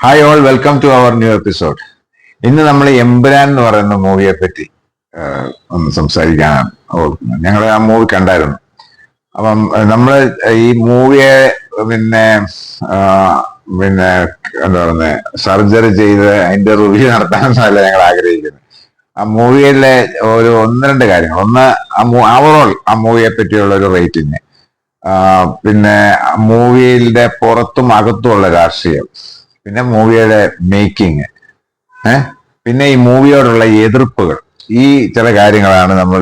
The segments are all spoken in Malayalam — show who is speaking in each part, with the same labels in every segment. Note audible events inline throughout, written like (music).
Speaker 1: Hi all welcome to our new episode ഇന്ന് നമ്മൾ എംബ്രാൻ എന്ന് പറയുന്ന മൂവിയെ പറ്റി ഒന്ന് സംസാരിക്കാൻ ഓർക്കുന്നത്. ഞങ്ങൾ ആ മൂവി കണ്ടായിരുന്നു. അപ്പം നമ്മൾ ഈ മൂവിയെ പിന്നെ ആ, പിന്നെ എന്താ പറയുന്നത് സർജറി ചെയ്ത് അതിന്റെ റിവ്യൂ നടത്താനൊന്നുമല്ല ഞങ്ങൾ ആഗ്രഹിക്കുന്നത് ആ മൂവിയിലെ ഒരു ഒന്ന് രണ്ട് കാര്യങ്ങൾ. ഒന്ന് ഓവറോൾ ആ മൂവിയെ പറ്റിയുള്ള ഒരു റേറ്റിംഗ് പിന്നെ മൂവിയിലെ പുറത്തും അകത്തുമുള്ള രാഷ്ട്രീയം. പിന്നെ മൂവിയുടെ മേക്കിംഗ് പിന്നെ ഈ മൂവിയോടുള്ള എതിർപ്പുകൾ. ഈ ചില കാര്യങ്ങളാണ് നമ്മൾ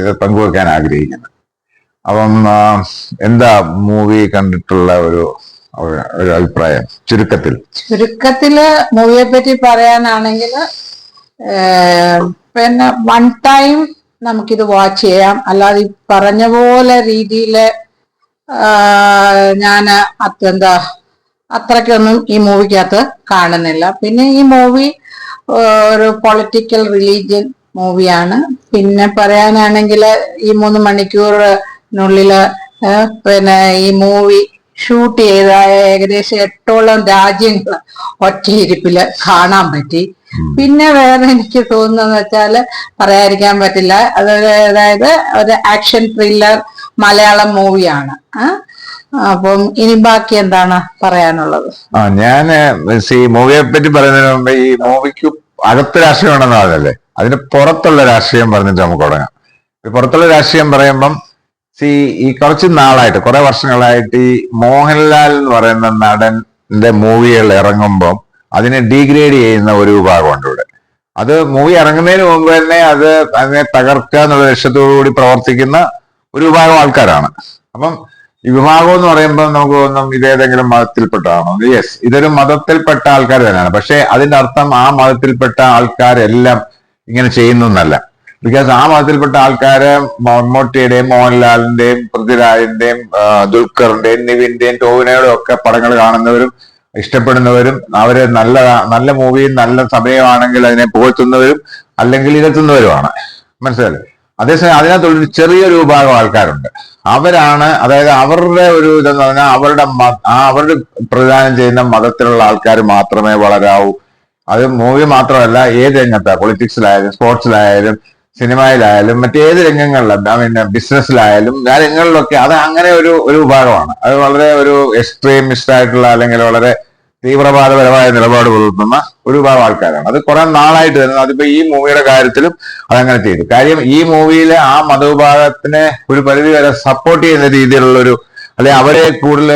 Speaker 1: ഇത് പങ്കുവെക്കാൻ ആഗ്രഹിക്കുന്നത്. അപ്പം എന്താ മൂവി കണ്ടിട്ടുള്ള ഒരു ഒരു- അഭിപ്രായം? ചുരുക്കത്തിൽ.
Speaker 2: ചുരുക്കത്തിൽ മൂവിയെ പറ്റി പറയാനാണെങ്കിൽ പിന്നെ വൺ ടൈം നമുക്കിത് വാച്ച് ചെയ്യാം. അല്ലാതെ പറഞ്ഞ പോലെ രീതിയിൽ ഞാൻ എന്താ അത്രയ്ക്കൊന്നും ഈ മൂവിക്കകത്ത് കാണുന്നില്ല. പിന്നെ ഈ മൂവി ഒരു പൊളിറ്റിക്കൽ റിലീജിയൻ മൂവിയാണ്. പിന്നെ പറയാനാണെങ്കിൽ ഈ മൂന്ന് മണിക്കൂറിനുള്ളിൽ പിന്നെ ഈ മൂവി ഷൂട്ട് ചെയ്ത ഏകദേശം എട്ടോളം രാജ്യങ്ങൾ ഒറ്റയിരിപ്പിൽ കാണാൻ പറ്റി. പിന്നെ വേറെ എനിക്ക് തോന്നുന്നതെന്ന് വെച്ചാൽ പറയാതിരിക്കാൻ പറ്റില്ല. അതൊരു അതായത് ഒരു ആക്ഷൻ ത്രില്ലർ മലയാളം മൂവിയാണ്. അപ്പം ഇനി ബാക്കി എന്താണ് പറയാനുള്ളത്?
Speaker 1: ആ ഞാൻ ഈ മൂവിയെ പറ്റി പറയുന്നതിന് മുമ്പ് ഈ മൂവിക്ക് അകത്ത് രാഷ്ട്രീയം ഉണ്ടെന്ന് പറഞ്ഞല്ലേ? അതിന് പുറത്തുള്ള രാഷ്ട്രീയം പറഞ്ഞിട്ട് നമുക്ക് തുടങ്ങാം. പുറത്തുള്ള രാഷ്ട്രീയം പറയുമ്പം സി ഈ കുറച്ച് നാളായിട്ട് കുറെ വർഷങ്ങളായിട്ട് ഈ മോഹൻലാൽ എന്ന് പറയുന്ന നടന്റെ മൂവികൾ ഇറങ്ങുമ്പം അതിനെ ഡീഗ്രേഡ് ചെയ്യുന്ന ഒരു വിഭാഗമുണ്ട് ഇവിടെ. അത് മൂവി ഇറങ്ങുന്നതിന് മുമ്പ് തന്നെ അത് അതിനെ തകർക്കുക എന്നുള്ള ലക്ഷ്യത്തോടു കൂടി പ്രവർത്തിക്കുന്ന ഒരു വിഭാഗം ആൾക്കാരാണ്. അപ്പം ഈ വിഭാഗം എന്ന് പറയുമ്പോൾ നമുക്ക് തോന്നും ഇതേതെങ്കിലും മതത്തിൽപ്പെട്ടാണോ യെസ് ഇതൊരു മതത്തിൽപ്പെട്ട ആൾക്കാർ തന്നെയാണ്. പക്ഷെ അതിന്റെ അർത്ഥം ആ മതത്തിൽപ്പെട്ട ആൾക്കാരെല്ലാം ഇങ്ങനെ ചെയ്യുന്നു എന്നല്ല. ബിക്കോസ് ആ മതത്തിൽപ്പെട്ട ആൾക്കാര് മമ്മൂട്ടിയുടെയും മോഹൻലാലിന്റെയും പൃഥ്വിരാജിന്റെയും ദുൽഖറിന്റെയും നിവിന്റെയും ടോവിനയുടെ ഒക്കെ പടങ്ങൾ കാണുന്നവരും ഇഷ്ടപ്പെടുന്നവരും അവർ നല്ല നല്ല മൂവിയും നല്ല സമയമാണെങ്കിൽ അതിനെ പുകഴ്ത്തുന്നവരും അല്ലെങ്കിൽ ഇരത്തുന്നവരുമാണ് മനസ്സിലായി അതേസമയം അതിനകത്തുള്ളൊരു ചെറിയൊരു വിഭാഗം ആൾക്കാരുണ്ട്. അവരാണ് അതായത് അവരുടെ ഒരു ഇതെന്ന് പറഞ്ഞാൽ അവരുടെ ആ അവരുടെ പ്രദാനം ചെയ്യുന്ന മതത്തിലുള്ള ആൾക്കാർ മാത്രമേ വളരാവൂ. അത് മൂവി മാത്രമല്ല ഏത് രംഗത്താ പൊളിറ്റിക്സിലായാലും സ്പോർട്സിലായാലും സിനിമയിലായാലും മറ്റേത് രംഗങ്ങളിലും പിന്നെ ബിസിനസ്സിലായാലും ആ രംഗങ്ങളിലൊക്കെ അത് അങ്ങനെ ഒരു ഒരു വിഭാഗമാണ്. അത് വളരെ ഒരു എക്സ്ട്രീമിസ്റ്റ് ആയിട്ടുള്ള അല്ലെങ്കിൽ വളരെ തീവ്രവാദപരമായ നിലപാട് പുലർത്തുന്ന ഒരു വിഭാഗം ആൾക്കാരാണ്. അത് കുറെ നാളായിട്ട് തന്നെ അതിപ്പോ ഈ മൂവിയുടെ കാര്യത്തിലും അതങ്ങനെ ചെയ്തു. കാര്യം ഈ മൂവിയിലെ ആ മതവിഭാഗത്തിനെ ഒരു പരിധി വരെ സപ്പോർട്ട് ചെയ്യുന്ന രീതിയിലുള്ള ഒരു അല്ലെ അവരെ കൂടുതൽ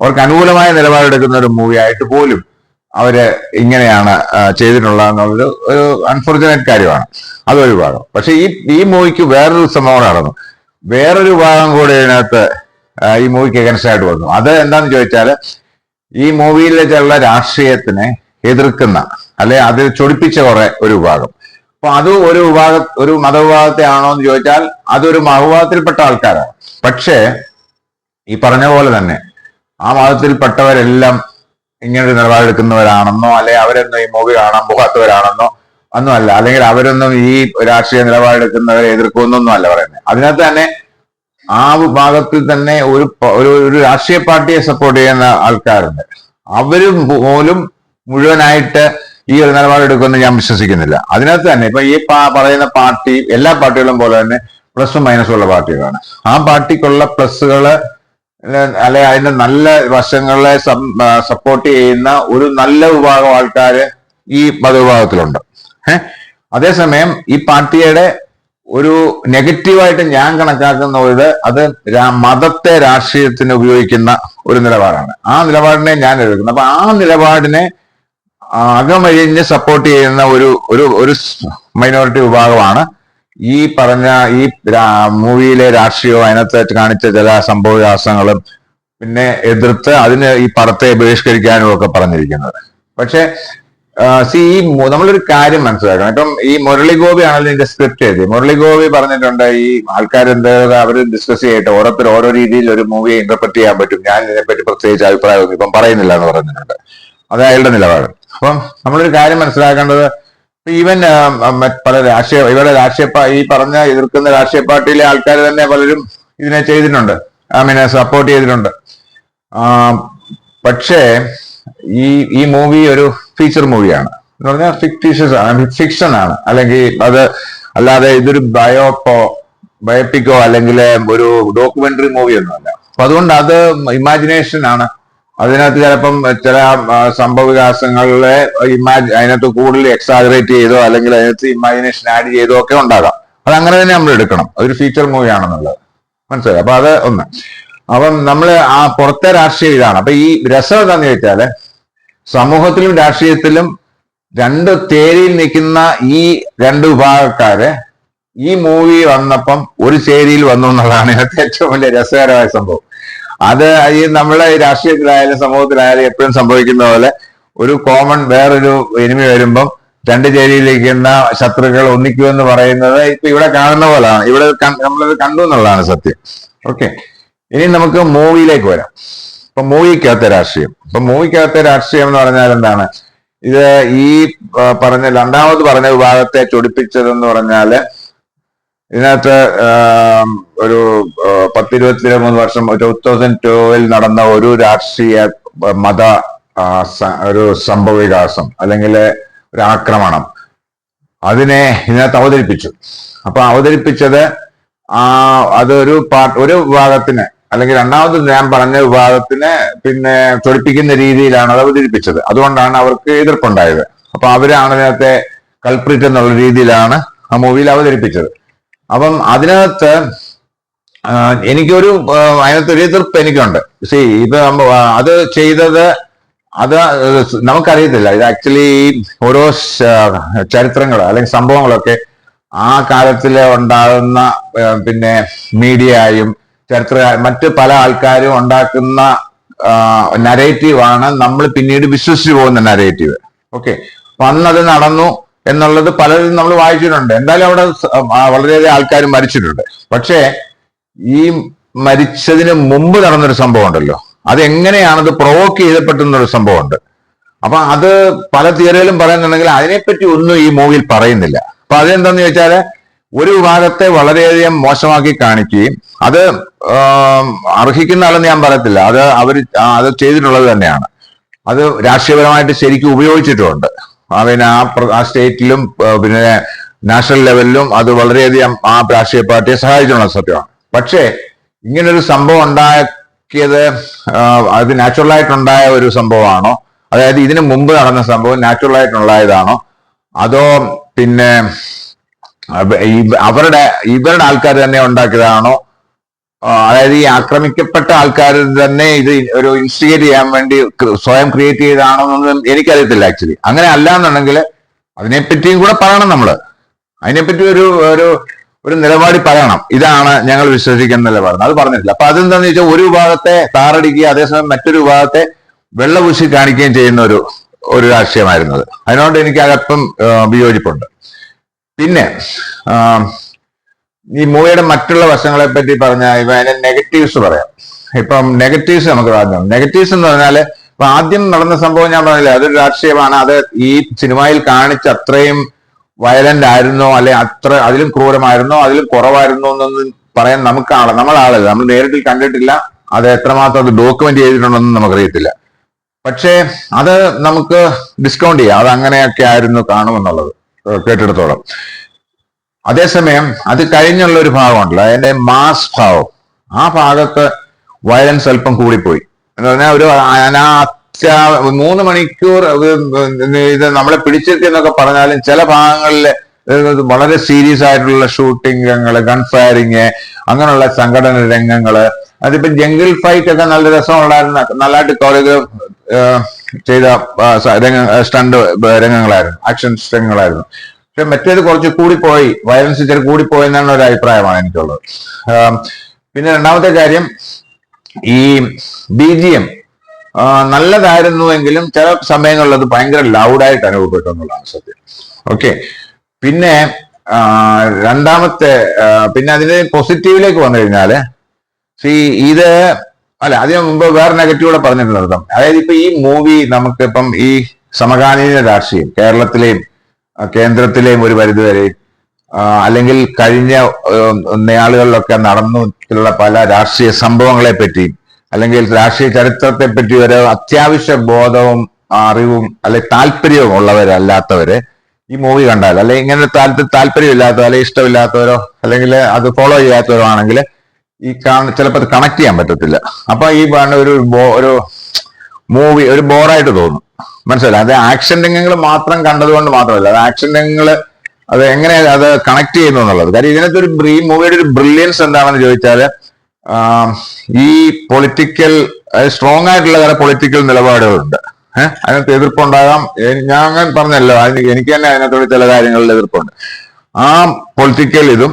Speaker 1: അവർക്ക് അനുകൂലമായ നിലപാടെടുക്കുന്ന ഒരു മൂവിയായിട്ട് പോലും അവർ ഇങ്ങനെയാണ് ആ, ചെയ്തിട്ടുള്ളത് എന്നുള്ളൊരു ഒരു അൺഫോർച്ചുനേറ്റ് കാര്യമാണ്. അതൊരു ഭാഗം. പക്ഷെ ഈ ഈ മൂവിക്ക് വേറൊരു സംഭവം നടന്നു. വേറൊരു ഭാഗം കൂടി ഇതിനകത്ത് ഈ മൂവിക്ക് എഗൻസ്റ്റ് ആയിട്ട് വന്നു. അത് എന്താന്ന് ചോദിച്ചാൽ ഈ മൂവിയിലുള്ള രാഷ്ട്രീയത്തിനെ എതിർക്കുന്ന അല്ലെ അതിൽ ചൊടിപ്പിച്ച കുറെ ഒരു വിഭാഗം. അപ്പൊ അത് ഒരു വിഭാഗ ഒരു മതവിഭാഗത്തെ ആണോ എന്ന് ചോദിച്ചാൽ അതൊരു മതവിഭാഗത്തിൽപ്പെട്ട ആൾക്കാരാണ്. പക്ഷേ ഈ പറഞ്ഞ പോലെ തന്നെ ആ മതത്തിൽപ്പെട്ടവരെല്ലാം ഇങ്ങനൊരു നിലപാടെടുക്കുന്നവരാണെന്നോ അല്ലെ അവരൊന്നും ഈ മൂവി കാണാൻ പോകാത്തവരാണെന്നോ ഒന്നും അല്ല അല്ലെങ്കിൽ അവരൊന്നും ഈ രാഷ്ട്രീയ നിലപാടെടുക്കുന്നവരെ എതിർക്കുമെന്നൊന്നും അല്ല പറയുന്നത്. അതിനകത്ത് തന്നെ ആ വിഭാഗത്തിൽ തന്നെ ഒരു ഒരു രാഷ്ട്രീയ പാർട്ടിയെ സപ്പോർട്ട് ചെയ്യുന്ന ആൾക്കാരുണ്ട്. അവരും പോലും മുഴുവനായിട്ട് ഈ ഒരു നിലപാടെടുക്കുമെന്ന് ഞാൻ വിശ്വസിക്കുന്നില്ല. അതിനകത്ത് തന്നെ ഇപ്പൊ ഈ പറയുന്ന പാർട്ടി എല്ലാ പാർട്ടികളും പോലെ തന്നെ പ്ലസും മൈനസും ഉള്ള പാർട്ടികളാണ്. ആ പാർട്ടിക്കുള്ള പ്ലസ്സുകൾ അല്ലെ അതിന്റെ നല്ല വശങ്ങളെ സപ്പോർട്ട് ചെയ്യുന്ന ഒരു നല്ല വിഭാഗം ആൾക്കാര് ഈ മതവിഭാഗത്തിലുണ്ട്. ഏഹ് അതേസമയം ഈ പാർട്ടിയുടെ ഒരു നെഗറ്റീവായിട്ട് ഞാൻ കണക്കാക്കുന്ന ഒരു അത് മതത്തെ രാഷ്ട്രീയത്തിന് ഉപയോഗിക്കുന്ന ഒരു നിലപാടാണ്. ആ നിലപാടിനെ ഞാൻ എടുക്കുന്നത് അപ്പൊ ആ നിലപാടിനെ അകമഴിഞ്ഞ് സപ്പോർട്ട് ചെയ്യുന്ന ഒരു ഒരു ഒരു മൈനോറിറ്റി വിഭാഗമാണ് ഈ പറഞ്ഞ ഈ മൂവിയിലെ രാഷ്ട്രീയവും അതിനകത്ത് കാണിച്ച ചില സംഭവവികാസങ്ങളും പിന്നെ എതിർത്ത് അതിന് ഈ പടത്തെ ബഹിഷ്കരിക്കാനും ഒക്കെ പറഞ്ഞിരിക്കുന്നത്. പക്ഷെ സി ഈ നമ്മളൊരു കാര്യം മനസ്സിലാക്കണം. ഇപ്പം ഈ മുരളി ഗോപി ആണല്ലോ ഇതിന്റെ സ്ക്രിപ്റ്റ് എഴുതി മുരളി ഗോപി പറഞ്ഞിട്ടുണ്ട് ഈ ആൾക്കാർ എന്താ അവർ ഡിസ്കസ് ചെയ്യട്ടെ. ഓരോരുത്തർ ഓരോ രീതിയിൽ ഒരു മൂവി ഇന്റർപ്രറ്റ് ചെയ്യാൻ പറ്റും. ഞാൻ ഇതിനെപ്പറ്റി പ്രത്യേകിച്ച് അഭിപ്രായമൊന്നും ഇപ്പം പറയുന്നില്ല എന്ന് പറഞ്ഞിട്ടുണ്ട്. അത് അയാളുടെ നിലപാട്. അപ്പം നമ്മളൊരു കാര്യം മനസ്സിലാക്കേണ്ടത് ഈവൻ പല രാഷ്ട്രീയ ഇവരുടെ രാഷ്ട്രീയ ഈ പറഞ്ഞ എതിർക്കുന്ന രാഷ്ട്രീയ പാർട്ടിയിലെ ആൾക്കാർ തന്നെ പലരും ഇതിനെ ചെയ്തിട്ടുണ്ട്. ഐ മീൻ സപ്പോർട്ട് ചെയ്തിട്ടുണ്ട്. പക്ഷേ ഈ ഈ മൂവി ഒരു ഫീച്ചർ മൂവിയാണ് എന്ന് പറഞ്ഞാൽ ഫിക്ടീഷ്യസ് ആണ് ഫിക്ഷൻ ആണ്. അല്ലെങ്കിൽ അത് അല്ലാതെ ഇതൊരു ബയോപ്പോ ബയോപ്പിക്കോ അല്ലെങ്കിൽ ഒരു ഡോക്യുമെന്ററി മൂവി ഒന്നുമല്ല. അപ്പൊ അതുകൊണ്ട് അത് ഇമാജിനേഷൻ ആണ്. അതിനകത്ത് ചിലപ്പം ചില സംഭവ വികാസങ്ങളിലെ ഇമാജി അതിനകത്ത് കൂടുതൽ എക്സാഗ്രേറ്റ് ചെയ്തോ അല്ലെങ്കിൽ അതിനകത്ത് ഇമാജിനേഷൻ ആഡ് ചെയ്തോ ഒക്കെ ഉണ്ടാകാം. അത് അങ്ങനെ തന്നെ നമ്മൾ എടുക്കണം. അതൊരു ഫീച്ചർ മൂവി ആണെന്നുള്ളത്. മനസ്സിലായി? അപ്പൊ അത് ഒന്ന്. അപ്പം നമ്മൾ ആ പുറത്തെ രാഷ്ട്രീയ ഇതാണ്. അപ്പൊ ഈ രസം എന്താന്ന് ചോദിച്ചാൽ സമൂഹത്തിലും രാഷ്ട്രീയത്തിലും രണ്ട് തേരിയിൽ നിൽക്കുന്ന ഈ രണ്ട് വിഭാഗക്കാര് ഈ മൂവി വന്നപ്പം ഒരു ചേരിയിൽ വന്നു എന്നുള്ളതാണ് ഇതിനകത്ത് ഏറ്റവും വലിയ രസകരമായ സംഭവം. അത് ഈ നമ്മളെ രാഷ്ട്രീയത്തിലായാലും സമൂഹത്തിലായാലും എപ്പോഴും സംഭവിക്കുന്ന പോലെ ഒരു കോമൺ വേറൊരു എനിമി വരുമ്പം രണ്ട് ചേരിയിലിരിക്കുന്ന ശത്രുക്കൾ ഒന്നിക്കുമെന്ന് പറയുന്നത് ഇപ്പൊ ഇവിടെ കാണുന്ന പോലെയാണ്. ഇവിടെ നമ്മളത് കണ്ടു എന്നുള്ളതാണ് സത്യം. ഓക്കെ ഇനി നമുക്ക് മൂവിയിലേക്ക് വരാം. ഇപ്പൊ മൂവിക്കകത്തെ രാഷ്ട്രീയം. ഇപ്പൊ മൂവിക്കകത്തെ രാഷ്ട്രീയം എന്ന് പറഞ്ഞാൽ എന്താണ്? ഇത് ഈ പറഞ്ഞ രണ്ടാമത് പറഞ്ഞ വിഭാഗത്തെ ചൊടിപ്പിച്ചതെന്ന് പറഞ്ഞാൽ ഇതിനകത്ത് ഒരു പത്തിരുപത്തി മൂന്ന് വർഷം ടൂ തൗസൻഡ് ടൂവിൽ നടന്ന ഒരു രാഷ്ട്രീയ മത ഒരു സംഭവ വികാസം അല്ലെങ്കിൽ ഒരു ആക്രമണം. അതിനെ ഇതിനകത്ത് അവതരിപ്പിച്ചു. അപ്പൊ അവതരിപ്പിച്ചത് ആ അതൊരു പാർട്ട് ഒരു വിഭാഗത്തിന് അല്ലെങ്കിൽ രണ്ടാമത് ഞാൻ പറഞ്ഞ വിഭാഗത്തിനെ പിന്നെ തൊടിപ്പിക്കുന്ന രീതിയിലാണ് അത് അവതരിപ്പിച്ചത്. അതുകൊണ്ടാണ് അവർക്ക് എതിർപ്പുണ്ടായത്. അപ്പൊ അവരാണ് അതിനകത്തെ കൾപ്രിറ്റ് എന്നുള്ള രീതിയിലാണ് ആ മൂവിയിൽ അവതരിപ്പിച്ചത്. അപ്പം അതിനകത്ത് എനിക്കൊരു അതിനകത്തൊരു എതിർപ്പ് എനിക്കുണ്ട്. സി ഇത് അത് ചെയ്തത് അത് നമുക്കറിയത്തില്ല. ഇത് ആക്ച്വലി ഓരോ ചരിത്രങ്ങൾ അല്ലെങ്കിൽ സംഭവങ്ങളൊക്കെ ആ കാലത്തിൽ ഉണ്ടാകുന്ന പിന്നെ മീഡിയയും ചരിത്ര മറ്റ് പല ആൾക്കാരും ഉണ്ടാക്കുന്ന നരേറ്റീവ് ആണ് നമ്മൾ പിന്നീട് വിശ്വസിച്ചു പോകുന്ന നരേറ്റീവ് ഓക്കെ അന്ന് നടന്നു എന്നുള്ളത് പലരും നമ്മൾ വായിച്ചിട്ടുണ്ട്. എന്തായാലും അവിടെ വളരെയധികം ആൾക്കാർ മരിച്ചിട്ടുണ്ട്. പക്ഷേ ഈ മരിച്ചതിന് മുമ്പ് നടന്നൊരു സംഭവം ഉണ്ടല്ലോ. അത് എങ്ങനെയാണത് പ്രൊവോക്ക് സംഭവം ഉണ്ട് അപ്പൊ അത് പല തിയറികളും പറയുന്നുണ്ടെങ്കിൽ അതിനെപ്പറ്റി ഒന്നും ഈ മൂവിയിൽ പറയുന്നില്ല. അപ്പൊ അതെന്താന്ന് ചോദിച്ചാൽ ഒരു വിഭാഗത്തെ വളരെയധികം മോശമാക്കി കാണിക്കുകയും അത് അർഹിക്കുന്ന ആളെന്ന് ഞാൻ പറയത്തില്ല. അത് അവർ അത് ചെയ്തിട്ടുള്ളത് തന്നെയാണ്. അത് രാഷ്ട്രീയപരമായിട്ട് ശരിക്കും ഉപയോഗിച്ചിട്ടുമുണ്ട് പിന്നെ ആ ആ സ്റ്റേറ്റിലും പിന്നെ നാഷണൽ ലെവലിലും അത് വളരെയധികം ആ രാഷ്ട്രീയ പാർട്ടിയെ സഹായിച്ചിട്ടുള്ള സത്യമാണ്. പക്ഷേ ഇങ്ങനൊരു സംഭവം ഉണ്ടാക്കിയത് അത് നാച്ചുറൽ ആയിട്ടുണ്ടായ ഒരു സംഭവമാണോ? അതായത് ഇതിനു മുമ്പ് നടന്ന സംഭവം നാച്ചുറൽ ആയിട്ടുണ്ടായതാണോ അതോ പിന്നെ അവരുടെ ഇവരുടെ ആൾക്കാർ തന്നെ ഉണ്ടാക്കിയതാണോ? അതായത് ഈ ആക്രമിക്കപ്പെട്ട ആൾക്കാർ തന്നെ ഇത് ഒരു ഇൻസ്റ്റിഗേറ്റ് ചെയ്യാൻ വേണ്ടി സ്വയം ക്രിയേറ്റ് ചെയ്തതാണോ എന്നൊന്നും എനിക്കറിയത്തില്ല ആക്ച്വലി. അങ്ങനെ അല്ല എന്നുണ്ടെങ്കിൽ അതിനെപ്പറ്റിയും കൂടെ പറയണം നമ്മൾ. അതിനെപ്പറ്റി ഒരു ഒരു ഒരു നിലപാടി പറയണം. ഇതാണ് ഞങ്ങൾ വിശ്വസിക്കുന്ന നിലപാട്. അത് പറഞ്ഞിട്ടില്ല. അപ്പൊ അതെന്താന്ന് വെച്ചാൽ ഒരു വിഭാഗത്തെ താറടിക്കുക അതേസമയം മറ്റൊരു വിഭാഗത്തെ വെള്ളപൂശി കാണിക്കുകയും ചെയ്യുന്ന ഒരു ഒരു രാഷ്ട്രീയമായിരുന്നത് അതിനോട് എനിക്ക് അല്പം വിയോജിപ്പുണ്ട്. പിന്നെ ഈ മൂവിയുടെ മറ്റുള്ള വശങ്ങളെ പറ്റി പറഞ്ഞ ഇപ്പൊ അതിന്റെ നെഗറ്റീവ്സ് പറയാം. ഇപ്പം നെഗറ്റീവ്സ് നമുക്ക് പറഞ്ഞു നെഗറ്റീവ്സ് എന്ന് പറഞ്ഞാൽ ഇപ്പൊ ആദ്യം നടന്ന സംഭവം ഞാൻ പറഞ്ഞില്ലേ അതൊരു രാഷ്ട്രീയമാണ്. അത് ഈ സിനിമയിൽ കാണിച്ച അത്രയും വയലന്റ് ആയിരുന്നോ അല്ലെ അത്ര അതിലും ക്രൂരമായിരുന്നോ അതിലും കുറവായിരുന്നോ എന്നൊന്നും പറയാൻ നമുക്ക് ആൾ നമ്മളാളല്ല നമ്മൾ നേരിട്ട് കണ്ടിട്ടില്ല. അത് എത്രമാത്രം അത് ഡോക്യുമെന്റ് ചെയ്തിട്ടുണ്ടെന്ന് നമുക്കറിയത്തില്ല. പക്ഷേ അത് നമുക്ക് ഡിസ്കൗണ്ട് ചെയ്യാം. അത് അങ്ങനെയൊക്കെ ആയിരുന്നു കാണുമെന്നുള്ളത്. കേട്ടിടത്തോളം. അതേസമയം അത് കഴിഞ്ഞുള്ള ഒരു ഭാഗമുണ്ടല്ലോ അതിന്റെ മാസ് ഭാവം. ആ ഭാഗത്ത് വയലൻസ് അല്പം കൂടിപ്പോയി. എന്ന് പറഞ്ഞാൽ ഒരു അനാത്യാ മൂന്ന് മണിക്കൂർ ഇത് നമ്മളെ പിടിച്ചിരിക്കുന്നൊക്കെ പറഞ്ഞാലും ചില ഭാഗങ്ങളിൽ വളരെ സീരിയസ് ആയിട്ടുള്ള ഷൂട്ടിംഗ് രംഗങ്ങൾ ഗൺ ഫയറിങ് അങ്ങനെയുള്ള സംഘടന രംഗങ്ങൾ. അതിപ്പോ ജംഗിൾ ഫൈറ്റ് ഒക്കെ നല്ല രസമുള്ളായിരുന്ന നല്ലതായിട്ട് കോറിയോഗ്രാഫ് ചെയ്ത സ്റ്റണ്ട് രംഗങ്ങളായിരുന്നു. ആക്ഷൻ രംഗങ്ങളായിരുന്നു. പക്ഷെ മറ്റേത് കുറച്ച് കൂടിപ്പോയി. വയലൻസ് ഇച്ചിരി കൂടിപ്പോയി എന്നാണ് ഒരു അഭിപ്രായമാണ് എനിക്കുള്ളത്. പിന്നെ രണ്ടാമത്തെ കാര്യം ഈ ബി ജി എം നല്ലതായിരുന്നുവെങ്കിലും ചില സമയങ്ങളിൽ അത് ഭയങ്കര ലൗഡായിട്ട് അനുഭവപ്പെട്ടു എന്നുള്ളതാണ് സത്യം. ഓക്കെ പിന്നെ രണ്ടാമത്തെ പിന്നെ അതിന് പോസിറ്റീവിലേക്ക് വന്നു കഴിഞ്ഞാൽ സി ഇത് അല്ല അതിനു മുമ്പ് വേറെ നെഗറ്റീവ് കൂടെ പറഞ്ഞിട്ടുണ്ട് അർത്ഥം അതായത് ഇപ്പൊ ഈ മൂവി നമുക്ക് നമുക്കിപ്പം ഈ സമകാലീന രാഷ്ട്രീയം കേരളത്തിലെയും കേന്ദ്രത്തിലെയും ഒരു പരിധിവരെയും അല്ലെങ്കിൽ കഴിഞ്ഞ നാളുകളിലൊക്കെ നടന്നിട്ടുള്ള പല രാഷ്ട്രീയ സംഭവങ്ങളെ പറ്റിയും അല്ലെങ്കിൽ രാഷ്ട്രീയ ചരിത്രത്തെ പറ്റി ഒരു അത്യാവശ്യ ബോധവും അറിവും അല്ലെങ്കിൽ താല്പര്യവും ഉള്ളവരല്ലാത്തവര് ഈ മൂവി കണ്ടാൽ അല്ലെങ്കിൽ ഇങ്ങനെ താല്പര്യം താല്പര്യമില്ലാത്തവരോ അല്ലെങ്കിൽ ഇഷ്ടമില്ലാത്തവരോ അല്ലെങ്കിൽ അത് ഫോളോ ചെയ്യാത്തവരോ ആണെങ്കിൽ ഈ കാണ ചിലപ്പോൾ അത് കണക്ട് ചെയ്യാൻ പറ്റത്തില്ല. അപ്പൊ ഈ പറഞ്ഞ ഒരു ഒരു മൂവി ഒരു ബോറായിട്ട് തോന്നും. മനസ്സിലായി? അത് ആക്ഷൻ രംഗങ്ങൾ മാത്രം കണ്ടതുകൊണ്ട് മാത്രമല്ല അത് ആക്ഷൻ രംഗങ്ങൾ അത് എങ്ങനെ അത് കണക്ട് ചെയ്യുന്നു എന്നുള്ളത്. കാര്യം ഇതിനകത്ത് ഒരു ഈ മൂവിയുടെ ഒരു ബ്രില്യൻസ് എന്താണെന്ന് ചോദിച്ചാൽ ഈ പൊളിറ്റിക്കൽ സ്ട്രോങ് ആയിട്ടുള്ള ചില പൊളിറ്റിക്കൽ നിലപാടുകളുണ്ട്. അതിനകത്ത് എതിർപ്പുണ്ടാകാം. ഞാൻ അങ്ങനെ പറഞ്ഞല്ലോ. അതിന് എനിക്ക് തന്നെ അതിനകത്തോട് ചില കാര്യങ്ങളിൽ എതിർപ്പുണ്ട്. ആ പൊളിറ്റിക്കൽ ഇതും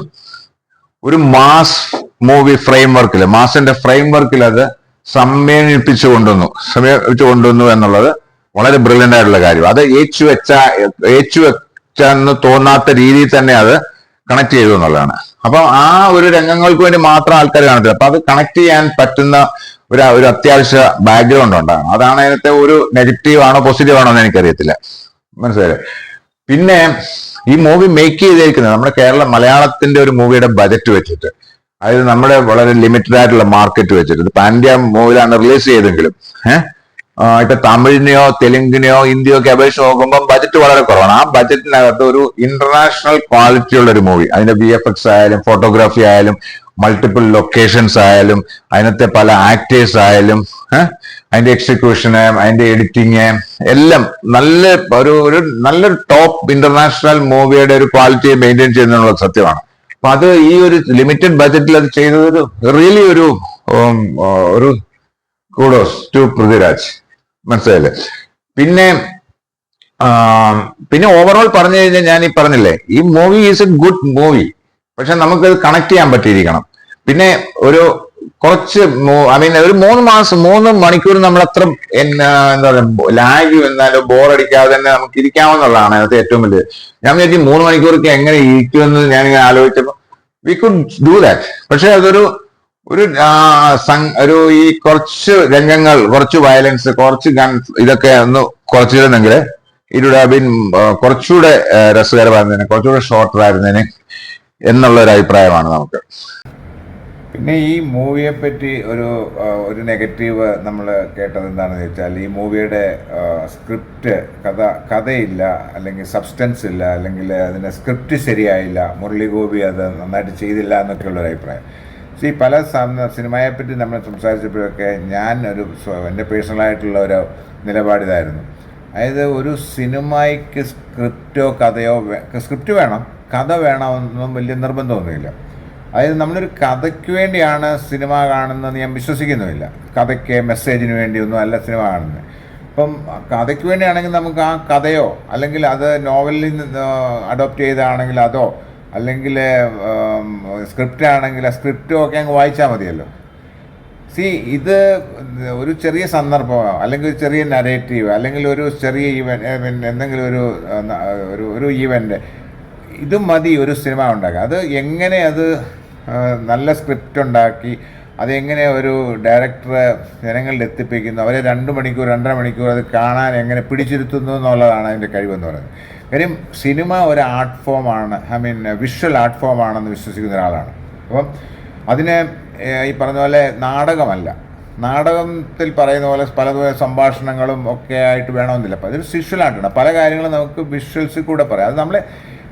Speaker 1: ഒരു മാസ് മൂവി ഫ്രെയിം വർക്കിൽ മാസിന്റെ ഫ്രെയിം വർക്കിൽ അത് സമ്മേളിപ്പിച്ചു കൊണ്ടുവന്നു. സമ്മേളിപ്പിച്ചു കൊണ്ടുവന്നു എന്നുള്ളത് വളരെ ബ്രില്യന്റ് ആയിട്ടുള്ള കാര്യം. അത് ഏച്ചു വെച്ച ഏച്ചു വെച്ചെന്ന് തോന്നാത്ത രീതിയിൽ തന്നെ അത് കണക്ട് ചെയ്തു എന്നുള്ളതാണ്. അപ്പൊ ആ ഒരു രംഗങ്ങൾക്ക് വേണ്ടി മാത്രം ആൾക്കാർ കാണത്തില്ല. അപ്പൊ അത് കണക്ട് ചെയ്യാൻ പറ്റുന്ന ഒരു ഒരു അത്യാവശ്യ ബാക്ക്ഗ്രൗണ്ട് ഉണ്ടാകണം. അതാണ് അതിനകത്തെ ഒരു നെഗറ്റീവ് ആണോ പോസിറ്റീവ് ആണോ എന്ന് എനിക്കറിയത്തില്ല. മനസ്സിലായില്ലേ? പിന്നെ ഈ മൂവി മേക്ക് ചെയ്തിരിക്കുന്നത് നമ്മുടെ കേരള മലയാളത്തിന്റെ ഒരു മൂവിയുടെ ബജറ്റ് വെച്ചിട്ട്. അതായത് നമ്മുടെ വളരെ ലിമിറ്റഡ് ആയിട്ടുള്ള മാർക്കറ്റ് വെച്ചിട്ട്. പാൻഡ്യ മൂവിലാണ് റിലീസ് ചെയ്തെങ്കിലും. ഏഹ് ഇപ്പൊ തമിഴിനെയോ തെലുങ്കിനെയോ ഹിന്ദിയോ ഒക്കെ അപേക്ഷിച്ച് നോക്കുമ്പോൾ ബജറ്റ് വളരെ കുറവാണ്. ആ ബജറ്റിനകത്ത് ഒരു ഇന്റർനാഷണൽ ക്വാളിറ്റിയുള്ള ഒരു മൂവി അതിന്റെ വി എഫ് എക്സ് ആയാലും ഫോട്ടോഗ്രാഫി ആയാലും മൾട്ടിപ്പിൾ ലൊക്കേഷൻസ് ആയാലും അതിനകത്തെ പല ആക്ടേഴ്സ് ആയാലും അതിന്റെ എക്സിക്യൂഷന് അതിന്റെ എഡിറ്റിങ് എല്ലാം നല്ല ഒരു ഒരു നല്ലൊരു ടോപ്പ് ഇന്റർനാഷണൽ മൂവിയുടെ ഒരു ക്വാളിറ്റിയെ മെയിന്റെയിൻ ചെയ്യുന്നുള്ള സത്യമാണ്. അപ്പൊ അത് ഈ ഒരു ലിമിറ്റഡ് ബജറ്റിൽ അത് ചെയ്തത് റിയലി ഒരു ഒരു കൂഡോസ് ടു പൃഥ്വിരാജ്. മനസ്സിലായില്ലേ? പിന്നെ പിന്നെ ഓവറോൾ പറഞ്ഞു കഴിഞ്ഞാൽ ഞാൻ ഈ പറഞ്ഞില്ലേ ഈ movie is a good movie പക്ഷെ നമുക്കത് കണക്ട് ചെയ്യാൻ പറ്റിയിരിക്കണം. പിന്നെ ഒരു കുറച്ച് ഐ മീൻ ഒരു മൂന്ന് മാസം മൂന്ന് മണിക്കൂർ നമ്മൾ അത്ര എന്താ പറയുക ലാഗ് എന്നാലോ ബോറടിക്കാതെ തന്നെ നമുക്ക് ഇരിക്കാവുന്നതാണ് അതിനകത്ത് ഏറ്റവും വലിയ. ഞാൻ വിചാരിച്ചു മൂന്ന് മണിക്കൂർക്ക് എങ്ങനെ ഇരിക്കുമെന്ന് ഞാൻ ഇങ്ങനെ ആലോചിച്ചപ്പോൾ വി കുഡ് ഡു ദാറ്റ് പക്ഷെ അതൊരു ഒരു ഒരു ഈ കുറച്ച് രംഗങ്ങൾ കുറച്ച് വയലൻസ് കുറച്ച് ഗൺ ഇതൊക്കെ ഒന്ന് കുറച്ചിരുന്നെങ്കിൽ ഇരുടെ ബിൻ കുറച്ചുകൂടെ രസകരമായിരുന്നേനെ കുറച്ചുകൂടെ ഷോർട്ടർ ആയിരുന്നതിന് എന്നുള്ള ഒരു അഭിപ്രായമാണ് നമുക്ക്. പിന്നെ ഈ മൂവിയെ പറ്റി ഒരു ഒരു നെഗറ്റീവ് നമ്മൾ കേട്ടത് എന്താണെന്ന് വെച്ചാൽ ഈ മൂവിയുടെ സ്ക്രിപ്റ്റ് കഥ കഥയില്ല അല്ലെങ്കിൽ സബ്സ്റ്റൻസ് ഇല്ല അല്ലെങ്കിൽ അതിന്റെ സ്ക്രിപ്റ്റ് ശരിയായില്ല മുരളി ഗോപി അത് നന്നായിട്ട് ചെയ്തില്ല എന്നൊക്കെയുള്ളൊരു അഭിപ്രായം സി പല സിനിമയെ പറ്റി നമ്മൾ സംസാരിച്ചപ്പോഴൊക്കെ ഞാൻ ഒരു എന്റെ പേഴ്സണലായിട്ടുള്ള ഒരു നിലപാടിതായിരുന്നു. അതായത് ഒരു സിനിമയ്ക്ക് സ്ക്രിപ്റ്റോ കഥയോ സ്ക്രിപ്റ്റ് വേണം. കഥ വേണമെന്നൊന്നും വലിയ നിർബന്ധമൊന്നുമില്ല. അതായത് നമ്മളൊരു കഥയ്ക്ക് വേണ്ടിയാണ് സിനിമ കാണുന്നതെന്ന് ഞാൻ വിശ്വസിക്കുന്നുമില്ല. കഥയ്ക്ക് മെസ്സേജിന് വേണ്ടിയൊന്നും അല്ല സിനിമ കാണുന്നത്. ഇപ്പം കഥയ്ക്ക് വേണ്ടിയാണെങ്കിൽ നമുക്ക് ആ കഥയോ അല്ലെങ്കിൽ അത് നോവലിൽ നിന്ന് അഡോപ്റ്റ് ചെയ്താണെങ്കിൽ അതോ അല്ലെങ്കിൽ സ്ക്രിപ്റ്റ് ആണെങ്കിൽ ആ സ്ക്രിപ്റ്റോ ഒക്കെ അങ്ങ് വായിച്ചാൽ മതിയല്ലോ. സി ഇത് ഒരു ചെറിയ സന്ദർഭമോ അല്ലെങ്കിൽ ഒരു ചെറിയ നരേറ്റീവ് അല്ലെങ്കിൽ ഒരു ചെറിയ ഈവന്റ് എന്തെങ്കിലും ഒരു ഒരു ഒരു ഈവന്റ് ഇത് മതി ഒരു സിനിമ ഉണ്ടാക്കാൻ. അത് എങ്ങനെ അത് നല്ല സ്ക്രിപ്റ്റ് ഉണ്ടാക്കി അതെങ്ങനെ ഒരു ഡയറക്ടറെ ജനങ്ങളിൽ എത്തിപ്പിക്കുന്നു അവരെ രണ്ട് മണിക്കൂർ രണ്ടര മണിക്കൂർ അത് കാണാൻ എങ്ങനെ പിടിച്ചിരുത്തുന്നു എന്നുള്ളതാണ് അതിന്റെ കഴിവെന്ന് പറയുന്നത്. കാര്യം സിനിമ ഒരു ആർട്ട് ഫോമാണ് ഐ മീൻ വിഷ്വൽ ആർട്ട് ഫോമാണെന്ന് വിശ്വസിക്കുന്ന ഒരാളാണ്. അപ്പം അതിന് ഈ പറഞ്ഞ പോലെ നാടകമല്ല. നാടകത്തിൽ പറയുന്ന പോലെ പല സംഭാഷണങ്ങളും ഒക്കെ ആയിട്ട് വേണമെന്നില്ല. അപ്പം അതൊരു വിഷ്വൽ ആർട്ടാണ്. പല കാര്യങ്ങളും നമുക്ക് വിഷ്വൽസിൽ കൂടെ പറയാം. അത് നമ്മൾ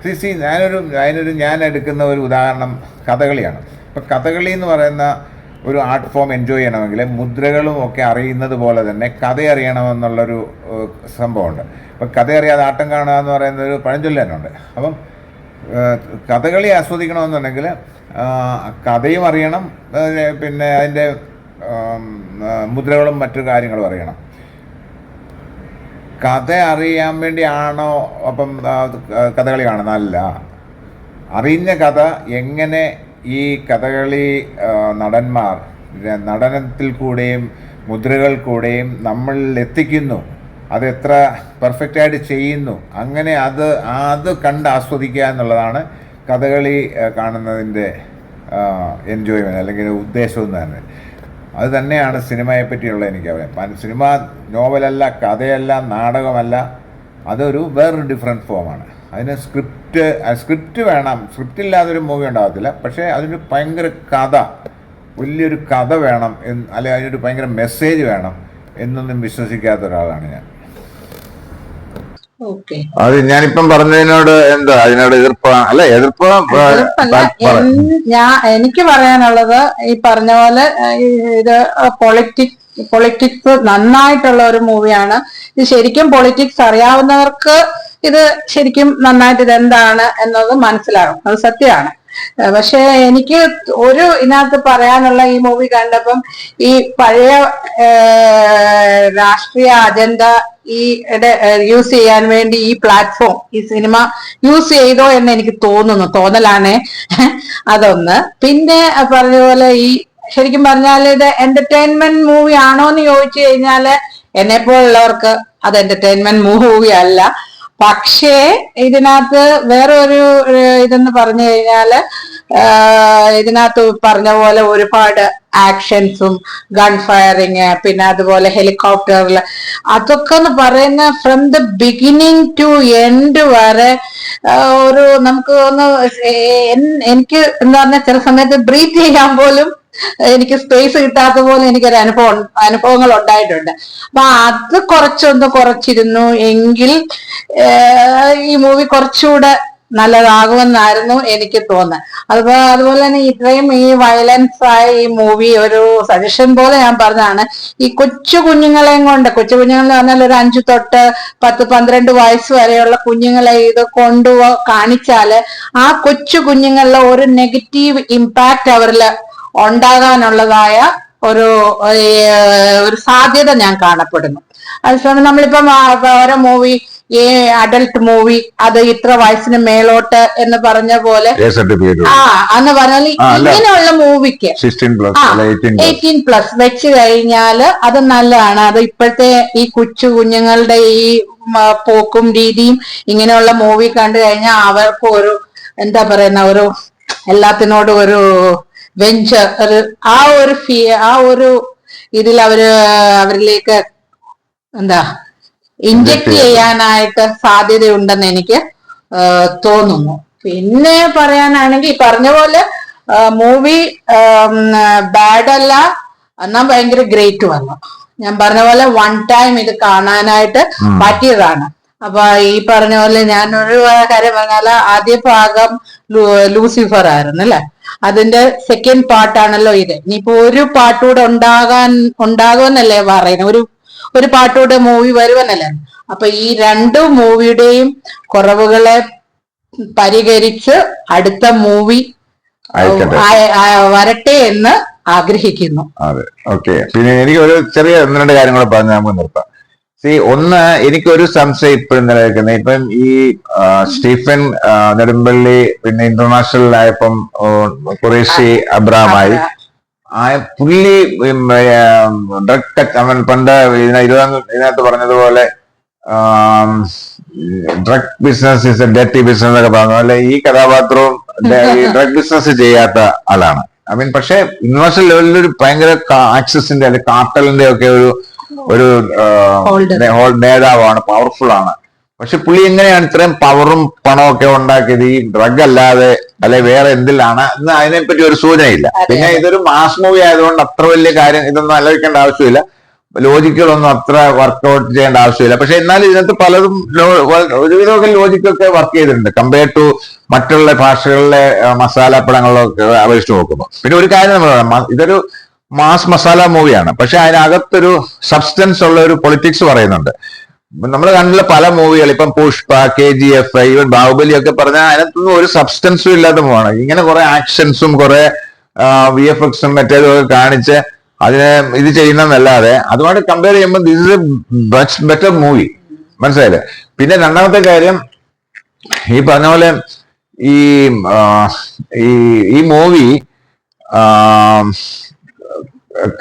Speaker 1: സി സി ഞാനൊരു അതിനൊരു ഞാൻ എടുക്കുന്ന ഒരു ഉദാഹരണം കഥകളിയാണ്. ഇപ്പം കഥകളി എന്ന് പറയുന്ന ഒരു ആർട്ട് ഫോം എൻജോയ് ചെയ്യണമെങ്കിൽ മുദ്രകളും ഒക്കെ അറിയുന്നത് പോലെ തന്നെ കഥ അറിയണമെന്നുള്ളൊരു സംഭവമുണ്ട്. അപ്പം കഥ അറിയാതെ ആട്ടം കാണുക എന്ന് പറയുന്ന ഒരു പഴഞ്ചൊല്ലനുണ്ട് അപ്പം കഥകളി ആസ്വദിക്കണമെന്നുണ്ടെങ്കിൽ കഥയും അറിയണം പിന്നെ അതിന്റെ മുദ്രകളും മറ്റു കാര്യങ്ങളും അറിയണം. കഥ അറിയാൻ വേണ്ടിയാണോ അപ്പം കഥകളി കാണുന്നത്? അല്ല. അറിഞ്ഞ കഥ എങ്ങനെ ഈ കഥകളി നടന്മാർ നടനത്തിൽ കൂടെയും മുദ്രകൾ കൂടെയും നമ്മളിൽ എത്തിക്കുന്നു. അത് എത്ര പെർഫെക്റ്റായിട്ട് ചെയ്യുന്നു. അങ്ങനെ അത് അത് കണ്ട് ആസ്വദിക്കുക എന്നുള്ളതാണ് കഥകളി കാണുന്നതിന്റെ എൻജോയ്മെന്റ് അല്ലെങ്കിൽ ഉദ്ദേശം എന്ന് തന്നെ അത് തന്നെയാണ് സിനിമയെ പറ്റിയുള്ള എനിക്ക് അഭിപ്രായം. സിനിമ നോവലല്ല കഥയല്ല നാടകമല്ല അതൊരു വേറൊരു ഡിഫറെന്റ് ഫോമാണ് അതിന് സ്ക്രിപ്റ്റ് സ്ക്രിപ്റ്റ് വേണം. സ്ക്രിപ്റ്റ് ഇല്ലാതൊരു മൂവി ഉണ്ടാകത്തില്ല. പക്ഷേ അതിന് ഭയങ്കര കഥ വലിയൊരു കഥ വേണം എന്ന് അല്ലെങ്കിൽ അതിനൊരു ഭയങ്കര മെസ്സേജ് വേണം എന്നൊന്നും വിശ്വസിക്കാത്ത ഒരാളാണ് ഞാൻ. അത് ഞാനിപ്പം പറഞ്ഞതിനോട് എന്താ അതിനോട് എതിർപ്പ് അല്ല എതിർപ്പ്
Speaker 2: ഞാൻ എനിക്ക് പറയാനുള്ളത് ഈ പറഞ്ഞ പോലെ ഇത് പൊളിറ്റിക് പൊളിറ്റിക്സ് നന്നായിട്ടുള്ള ഒരു മൂവിയാണ്. ഇത് ശരിക്കും പൊളിറ്റിക്സ് അറിയാവുന്നവർക്ക് ഇത് ശരിക്കും നന്നായിട്ട് ഇതെന്താണ് എന്നത് മനസ്സിലാകും. അത് സത്യമാണ്. പക്ഷേ പക്ഷെ എനിക്ക് ഒരു ഇതിനകത്ത് പറയാനുള്ള ഈ മൂവി കണ്ടപ്പം ഈ പഴയ രാഷ്ട്രീയ അജണ്ട ഈ യൂസ് ചെയ്യാൻ വേണ്ടി ഈ പ്ലാറ്റ്ഫോം ഈ സിനിമ യൂസ് ചെയ്തോ എന്ന് എനിക്ക് തോന്നുന്നു തോന്നലാണ്. അതൊന്ന്. പിന്നെ പറഞ്ഞ പോലെ ഈ ശരിക്കും പറഞ്ഞാൽ ഇത് എന്റർടൈൻമെന്റ് മൂവി ആണോ എന്ന് ചോദിച്ചു കഴിഞ്ഞാൽ എന്നെ പോലുള്ളവർക്ക് അത് എന്റർടൈൻമെന്റ് മൂവി അല്ല. പക്ഷേ ഇതിനകത്ത് വേറെ ഒരു ഇതെന്ന് പറഞ്ഞു കഴിഞ്ഞാൽ ഇതിനകത്ത് പറഞ്ഞ പോലെ ഒരുപാട് ആക്ഷൻസും ഗൺ ഫയറിങ് പിന്നെ അതുപോലെ ഹെലികോപ്റ്ററിൽ അതൊക്കെ എന്ന് പറയുന്ന from the beginning to end വരെ ഒരു നമുക്ക് ഒന്ന് എനിക്ക് എന്താ പറഞ്ഞാൽ ചില സമയത്ത് ബ്രീത്ത് ചെയ്യാൻ പോലും എനിക്ക് സ്പേസ് കിട്ടാത്ത പോലെ എനിക്കൊരു അനുഭവം അനുഭവങ്ങൾ ഉണ്ടായിട്ടുണ്ട്. അപ്പൊ അത് കുറച്ചൊന്ന് കുറച്ചിരുന്നു എങ്കിൽ ഈ മൂവി കുറച്ചുകൂടെ നല്ലതാകുമെന്നായിരുന്നു എനിക്ക് തോന്നുന്നത്. അതുപോലെ അതുപോലെ തന്നെ ഇത്രയും ഈ വയലൻസ് ആയ ഈ മൂവി ഒരു സജഷൻ പോലെ ഞാൻ പറഞ്ഞതാണ്. ഈ കൊച്ചു കുഞ്ഞുങ്ങളെയും കൊണ്ട് കൊച്ചു കുഞ്ഞുങ്ങൾ എന്ന് പറഞ്ഞാൽ ഒരു അഞ്ചു തൊട്ട് പത്ത് പന്ത്രണ്ട് വയസ്സ് വരെയുള്ള കുഞ്ഞുങ്ങളെ ഇത് കൊണ്ടു കാണിച്ചാൽ ആ കൊച്ചു കുഞ്ഞുങ്ങളിലെ ഒരു നെഗറ്റീവ് ഇമ്പാക്ട് അവരിൽ ഉണ്ടാകാനുള്ളതായ ഒരു ഒരു സാധ്യത ഞാൻ കാണപ്പെടുന്നു. അതേസമയം നമ്മളിപ്പം ഓരോ മൂവി ഈ അഡൽട്ട് മൂവി അത് ഇത്ര വയസ്സിന് മേലോട്ട് എന്ന് പറഞ്ഞ പോലെ ആ എന്ന് പറഞ്ഞാൽ ഇങ്ങനെയുള്ള മൂവിക്ക്
Speaker 1: എയ്റ്റീൻ പ്ലസ്
Speaker 2: വെച്ച് കഴിഞ്ഞാൽ അത് നല്ലതാണ്. അത് ഇപ്പോഴത്തെ ഈ കൊച്ചു കുഞ്ഞുങ്ങളുടെ ഈ പോക്കും രീതിയും ഇങ്ങനെയുള്ള മൂവി കണ്ടു കഴിഞ്ഞാൽ അവർക്ക് ഒരു എന്താ പറയുന്ന ഒരു എല്ലാത്തിനോടും ഒരു വെഞ്ചർ ഒരു ആ ഒരു ഫീ ആ ഒരു ഇതിൽ അവർ അവരിലേക്ക് എന്താ ഇഞ്ചക്ട് ചെയ്യാനായിട്ട് സാധ്യതയുണ്ടെന്ന് എനിക്ക് തോന്നുന്നു. പിന്നെ പറയാനാണെങ്കിൽ പറഞ്ഞ പോലെ മൂവി ബാഡ് അല്ല എന്നാ ഭയങ്കര ഗ്രേറ്റ് വന്നു. ഞാൻ പറഞ്ഞ പോലെ വൺ ടൈം ഇത് കാണാനായിട്ട് പറ്റിയതാണ്. അപ്പൊ ഈ പറഞ്ഞ പോലെ ഞാൻ ഒരു കാര്യം പറഞ്ഞാൽ ആദ്യ ഭാഗം ലൂസിഫർ ആയിരുന്നു അല്ലെ? അതിന്റെ സെക്കൻഡ് പാർട്ടാണല്ലോ ഇത്. ഇനിയിപ്പോ ഒരു പാട്ടുകൂടെ ഉണ്ടാകാൻ ഉണ്ടാകുമെന്നല്ലേ പറയുന്നത്? ഒരു ഒരു പാട്ടോടെ മൂവി വരുമെന്നല്ലേ അപ്പൊ ഈ രണ്ട് മൂവിയുടെയും കുറവുകളെ പരിഹരിച്ച് അടുത്ത മൂവി വരട്ടെ എന്ന് ആഗ്രഹിക്കുന്നു.
Speaker 1: അതെ. ഓക്കെ പിന്നെ എനിക്ക് ഒരു ചെറിയ ഒന്ന് രണ്ട് കാര്യങ്ങൾ പറഞ്ഞ് നമുക്ക് നിർത്താം. സി ഒന്ന് എനിക്കൊരു സംശയം ഇപ്പോഴും നിലനിൽക്കുന്നത്. ഇപ്പം ഈ സ്റ്റീഫൻ നെടുമ്പള്ളി പിന്നെ ഇന്റർനാഷണൽ ആയപ്പം ഓ, ഖുറേഷി അബ്രാമായി. ആ പുള്ളി ഡ്രഗ് ടെക് അവൻ പണ്ട് ഇരുപതാം ഇതിനകത്ത് പറഞ്ഞതുപോലെ ഡ്രഗ് ബിസിനസ് ഇസ് എ ഡെറ്റി ബിസിനസ് എന്നൊക്കെ പറഞ്ഞു. അല്ലെ ഈ കഥാപാത്രവും ഡ്രഗ് ബിസിനസ് (laughs) ചെയ്യാത്ത ആളാണ്. ഐ മീൻ പക്ഷെ യൂണിവേഴ്സൽ ലെവലിൽ ഒരു ഭയങ്കര ആക്സസിന്റെ അല്ലെങ്കിൽ കാർട്ടലിന്റെ ഒക്കെ ഒരു ഒരു നേതാവാണ് പവർഫുൾ ആണ്. പക്ഷെ പുള്ളി എങ്ങനെയാണ് ഇത്രയും പവറും പണവും ഒക്കെ ഉണ്ടാക്കിയത്? ഈ ഡ്രഗ് അല്ലാതെ അല്ലെ വേറെ എന്തിലാണ്? എന്ന് അതിനെപ്പറ്റി ഒരു സൂചനയില്ല. പിന്നെ ഇതൊരു മാസ് മൂവി ആയതുകൊണ്ട് അത്ര വലിയ കാര്യം ഇതൊന്നും ആലോചിക്കേണ്ട ആവശ്യമില്ല. ലോജിക്കുകളൊന്നും അത്ര വർക്ക്ഔട്ട് ചെയ്യേണ്ട ആവശ്യമില്ല. പക്ഷെ എന്നാലും ഇതിനകത്ത് പലതും ഒരുവിധമൊക്കെ ലോജിക്കൊക്കെ വർക്ക് ചെയ്തിട്ടുണ്ട്. കമ്പയർ ടു മറ്റുള്ള ഭാഷകളിലെ മസാല പടങ്ങളൊക്കെ അപേക്ഷിച്ച് നോക്കുമ്പോൾ പിന്നെ ഒരു കാര്യം നമ്മൾ പറയാം. ഇതൊരു മാസ് മസാല മൂവിയാണ് പക്ഷെ അതിനകത്തൊരു സബ്സ്റ്റൻസ് ഉള്ള ഒരു പൊളിറ്റിക്സ് പറയുന്നുണ്ട്. നമ്മൾ കണ്ടിട്ടുള്ള പല മൂവികൾ ഇപ്പം പുഷ്പ കെ ജി എഫ് ഇവൻ ബാഹുബലി ഒക്കെ പറഞ്ഞാൽ അതിനകത്തൊന്നും ഒരു സബ്സ്റ്റൻസും ഇല്ലാത്ത മൂവാണ് ഇങ്ങനെ കുറെ ആക്ഷൻസും കുറെ വി എഫ് എക്സും മറ്റേതും ഒക്കെ കാണിച്ച് അതിനെ ഇത് ചെയ്യുന്നതല്ലാതെ അതുമായിട്ട് കമ്പയർ ചെയ്യുമ്പോൾ this is a much better movie മനസ്സിലായില്ലേ? പിന്നെ രണ്ടാമത്തെ കാര്യം ഈ പറഞ്ഞ പോലെ ഈ ഈ മൂവി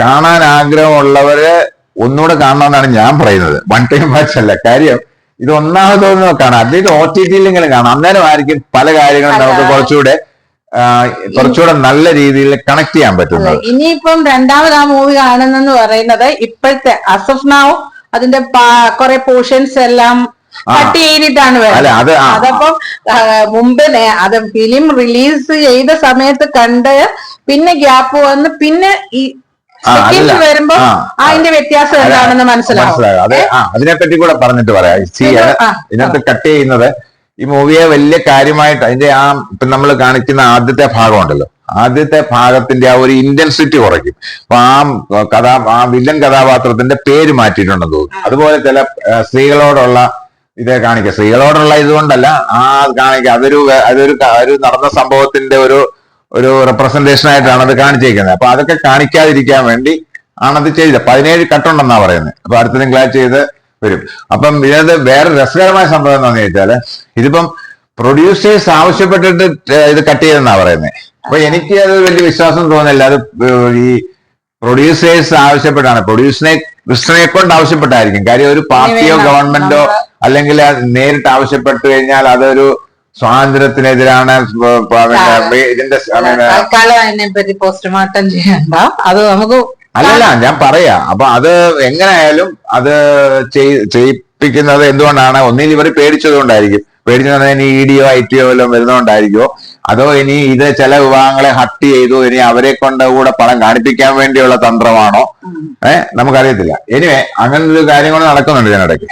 Speaker 1: കാണാൻ ആഗ്രഹമുള്ളവര് ഒന്നുകൂടെ കാണണമെന്നാണ് ഞാൻ പറയുന്നത്. വൺ ടൈം വാച്ച് അല്ല. കാര്യം ഇത് ഒന്നാമതൊന്നും കാണാം. അതിൽ ഒ ടി ടിയിലെങ്കിലും കാണാം. അന്നേരം ആയിരിക്കും പല കാര്യങ്ങളും നമുക്ക് കുറച്ചുകൂടെ കുറച്ചുകൂടെ നല്ല രീതിയിൽ കണക്ട് ചെയ്യാൻ പറ്റുന്നത്.
Speaker 2: ഇനിയിപ്പം രണ്ടാമത് ആ മൂവി കാണുന്നെന്ന് പറയുന്നത് ഇപ്പോഴത്തെ അസഫ് നാവ് അതിന്റെ കുറെ പോർഷൻസ് എല്ലാം. കട്ട് ചെയ്തിട്ടാണ്
Speaker 1: അല്ല
Speaker 2: വരുന്നത് അതപ്പം മുമ്പ് അത് ഫിലിം റിലീസ് ചെയ്ത സമയത്ത് കണ്ട് പിന്നെ ഗ്യാപ്പ് വന്ന് പിന്നെ ഈ. വരുമ്പോ അതിന്റെ വ്യത്യാസം എന്താണെന്ന് മനസ്സിലാവും.
Speaker 1: അതിനെപ്പറ്റി കൂടെ പറഞ്ഞിട്ട് പറയാം. സി
Speaker 2: ഇത്
Speaker 1: ഇതിനകത്ത് കട്ട് ചെയ്യുന്നത് ഈ മൂവിയെ വലിയ കാര്യമായിട്ട് അതിന്റെ ആ ഇപ്പൊ നമ്മൾ കാണിക്കുന്ന ആദ്യത്തെ ഭാഗമുണ്ടല്ലോ ആദ്യത്തെ ഭാഗത്തിന്റെ ആ ഒരു ഇന്റൻസിറ്റി കുറയ്ക്കും. അപ്പൊ ആ കഥാ ആ വില്ലൻ കഥാപാത്രത്തിന്റെ പേര് മാറ്റിയിട്ടുണ്ടെന്ന് തോന്നുന്നു. അതുപോലെ ചില സ്ത്രീകളോടുള്ള ഇതേ കാണിക്കുക സ്ത്രീകളോടുള്ള ഇതുകൊണ്ടല്ല ആ കാണിക്കുക അതൊരു അതൊരു നടന്ന സംഭവത്തിന്റെ ഒരു ഒരു റെപ്രസെന്റേഷൻ ആയിട്ടാണ് അത് കാണിച്ചേക്കുന്നത് അപ്പൊ അതൊക്കെ കാണിക്കാതിരിക്കാൻ വേണ്ടി ആണത് ചെയ്തത്. പതിനേഴ് കട്ടുണ്ടെന്നാ പറയുന്നത്. അപ്പൊ അടുത്ത തിങ്കളാഴ്ച ചെയ്ത് വരും. അപ്പം ഇതിനകത്ത് വേറെ രസകരമായ സംഭവം എന്താണെന്ന് ചോദിച്ചാൽ ഇതിപ്പം പ്രൊഡ്യൂസേഴ്സ് ആവശ്യപ്പെട്ടിട്ട് ഇത് കട്ട് ചെയ്തെന്നാ പറയുന്നത്. അപ്പൊ എനിക്ക് അത് വലിയ വിശ്വാസം തോന്നില്ല അത് ഈ പ്രൊഡ്യൂസേഴ്സ് ആവശ്യപ്പെട്ടാണ്. പ്രൊഡ്യൂസിനെ കൃഷ്ണനെ കൊണ്ട് ആവശ്യപ്പെട്ടായിരിക്കും. കാര്യം ഒരു പാർട്ടിയോ ഗവൺമെന്റോ അല്ലെങ്കിൽ നേരിട്ട് ആവശ്യപ്പെട്ടു കഴിഞ്ഞാൽ അതൊരു സ്വാതന്ത്ര്യത്തിനെതിരാണ് ഇതിന്റെ
Speaker 2: തൽക്കാലം പോസ്റ്റ്മോർട്ടം ചെയ്യണ്ട. അത് നമുക്ക്
Speaker 1: അല്ലല്ല ഞാൻ പറയാ. അപ്പൊ അത് എങ്ങനെയായാലും അത് ചെയ്യിപ്പിക്കുന്നത് എന്തുകൊണ്ടാണ്? ഒന്നിൽ ഇവർ പേടിച്ചത് കൊണ്ടായിരിക്കും. പേടിച്ചത് ഇനി ഇ ഡിയോ ഐ ടിയോ വല്ലതും വരുന്നതുകൊണ്ടായിരിക്കോ അതോ ഇനി ഇത് ചില വിഭാഗങ്ങളെ ഹട്ട് ചെയ്തു ഇനി അവരെ കൊണ്ട് കൂടെ പണം കാണിപ്പിക്കാൻ വേണ്ടിയുള്ള തന്ത്രമാണോ. ഏഹ് നമുക്കറിയത്തില്ല. എനിവേ അങ്ങനെ ഒരു കാര്യം കൊണ്ട് നടക്കുന്നുണ്ട് ഇതിനിടയ്ക്ക്.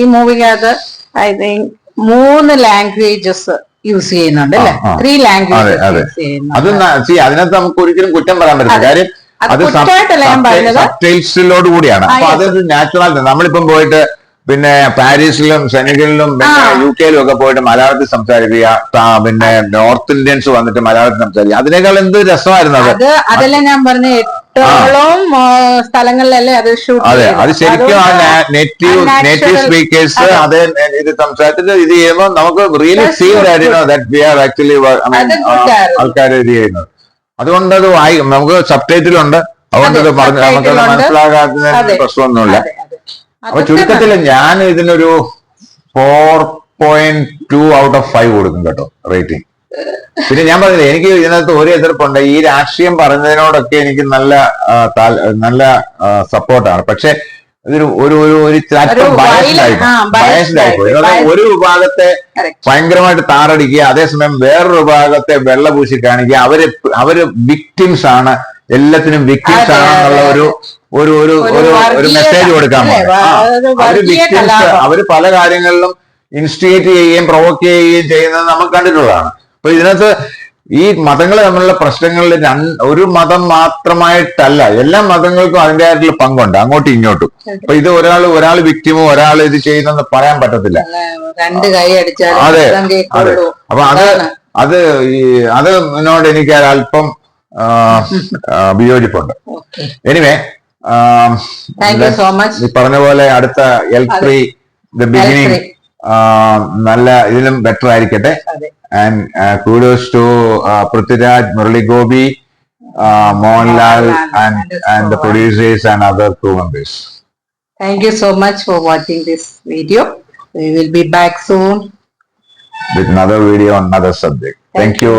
Speaker 2: ഈ മൂവിക്കകത്ത് ഐ തിങ്ക് മൂന്ന് ലാംഗ്വേജസ് യൂസ് ചെയ്യുന്നുണ്ട് അല്ലെ. ത്രീ ലാംഗ്വേജസ്
Speaker 1: അതെ.
Speaker 2: യൂസ്
Speaker 1: see, അതിനകത്ത് നമുക്ക് ഒരിക്കലും കുറ്റം പറയാൻ പറ്റില്ല കാര്യം
Speaker 2: അത്
Speaker 1: അത്
Speaker 2: കുറ്റമായിട്ടല്ല ഞാൻ പറഞ്ഞത്.
Speaker 1: സബ്ടൈൽസിലോട് കൂടിയാണ്. അപ്പൊ അത് നാച്ചുറൽ നമ്മളിപ്പം പോയിട്ട് പിന്നെ പാരീസിലും സെനഗലിലും പിന്നെ
Speaker 2: ആ.
Speaker 1: യു കെയിലും ഒക്കെ പോയിട്ട് മലയാളത്തിൽ സംസാരിക്കുക ത- പിന്നെ നോർത്ത് ഇന്ത്യൻസ് വന്നിട്ട് മലയാളത്തിൽ സംസാരിക്കുക. അതിനേക്കാൾ എന്ത് രസമായിരുന്നു അത്?
Speaker 2: അത് അതെല്ലാം ഞാൻ പറഞ്ഞ ആ, സ്ഥലങ്ങളിലല്ലേ അത് ഷൂട്ട്
Speaker 1: അതെ അത് ശരിക്കും ആ നേറ്റീവ് നേറ്റീവ് സ്പീക്കേഴ്സ്
Speaker 2: അതെ.
Speaker 1: ഇത് സംസാരത്തിൽ ഇത് ചെയ്യുമ്പോൾ നമുക്ക് really
Speaker 2: scene
Speaker 1: feel
Speaker 2: good,
Speaker 1: that
Speaker 2: we are actually
Speaker 1: ആൾക്കാർ ഇത് ചെയ്യുന്നത്. അതുകൊണ്ട് അത് വായി നമുക്ക് സബ്ടൈറ്റിൽ ഉണ്ട്. അതുകൊണ്ട്
Speaker 2: അത്
Speaker 1: പറഞ്ഞു
Speaker 2: നമുക്ക്
Speaker 1: മനസ്സിലാകാത്തതിന് പ്രശ്നമൊന്നുമില്ല. അപ്പൊ ചുരുക്കത്തിൽ ഞാൻ ഇതിനൊരു four point two out of five കൊടുക്കും കേട്ടോ റേറ്റിംഗ് പിന്നെ ഞാൻ പറഞ്ഞില്ല എനിക്ക് ഇതിനകത്ത് ഒരു എതിർപ്പുണ്ട്. ഈ രാഷ്ട്രീയം പറഞ്ഞതിനോടൊക്കെ എനിക്ക് നല്ല നല്ല സപ്പോർട്ടാണ്. പക്ഷെ ഇതൊരു ഒരു ഒരു ഒരു
Speaker 2: ഒരു
Speaker 1: വിഭാഗത്തെ. ഭയങ്കരമായിട്ട് താറടിക്കുക അതേസമയം വേറൊരു വിഭാഗത്തെ വെള്ളപൂശി കാണിക്കുക അവർ അവർ വിക്ടിംസ് ആണ്. എല്ലാത്തിനും വിക്ടിംസ് ആണെന്നുള്ള ഒരു ഒരു ഒരു
Speaker 2: ഒരു
Speaker 1: മെസ്സേജ് കൊടുക്കാൻ
Speaker 2: അവർ
Speaker 1: വിക്ടിംസ് അവർ പല കാര്യങ്ങളിലും ഇൻസ്റ്റിഗേറ്റ് ചെയ്യുകയും പ്രൊവോക്ക് ചെയ്യുകയും ചെയ്യുന്നത് നമുക്ക് കണ്ടിട്ടുള്ളതാണ്. അപ്പൊ ഇതിനകത്ത് ഈ മതങ്ങൾ തമ്മിലുള്ള പ്രശ്നങ്ങളിൽ രണ്ട് ഒരു മതം മാത്രമായിട്ടല്ല എല്ലാ മതങ്ങൾക്കും അതിന്റെതായിട്ടുള്ള പങ്കുണ്ട് അങ്ങോട്ടും ഇങ്ങോട്ടും. അപ്പൊ ഇത് ഒരാൾ ഒരാൾ വിക്ടിമോ ഒരാൾ ഇത് ചെയ്യുന്നെന്ന് പറയാൻ പറ്റത്തില്ല.
Speaker 2: രണ്ട് കൈ അടിച്ചാൽ
Speaker 1: അതെ,
Speaker 2: ശബ്ദം
Speaker 1: അപ്പൊ അത് അത് ഈ അത് എന്നോട് എനിക്ക് അല്പം വിയോജിപ്പുണ്ട്. എനിവേ
Speaker 2: സോ
Speaker 1: മച്ച് പറഞ്ഞ പോലെ അടുത്ത എൽ ത്രീ ദ ബിഗിനിങ്. നല്ല ഇതിലും ബെറ്റർ ആയിരിക്കട്ടെ
Speaker 2: അതെ.
Speaker 1: And kudos to Prithviraj Murali Gopi Mohanlal
Speaker 2: Mohanlal
Speaker 1: and
Speaker 2: and
Speaker 1: and the
Speaker 2: so on.
Speaker 1: Producers and other crew members
Speaker 2: Thank you so much for watching this video. We will be back soon.
Speaker 1: with another video on another subject.
Speaker 2: Thank
Speaker 1: Thank you.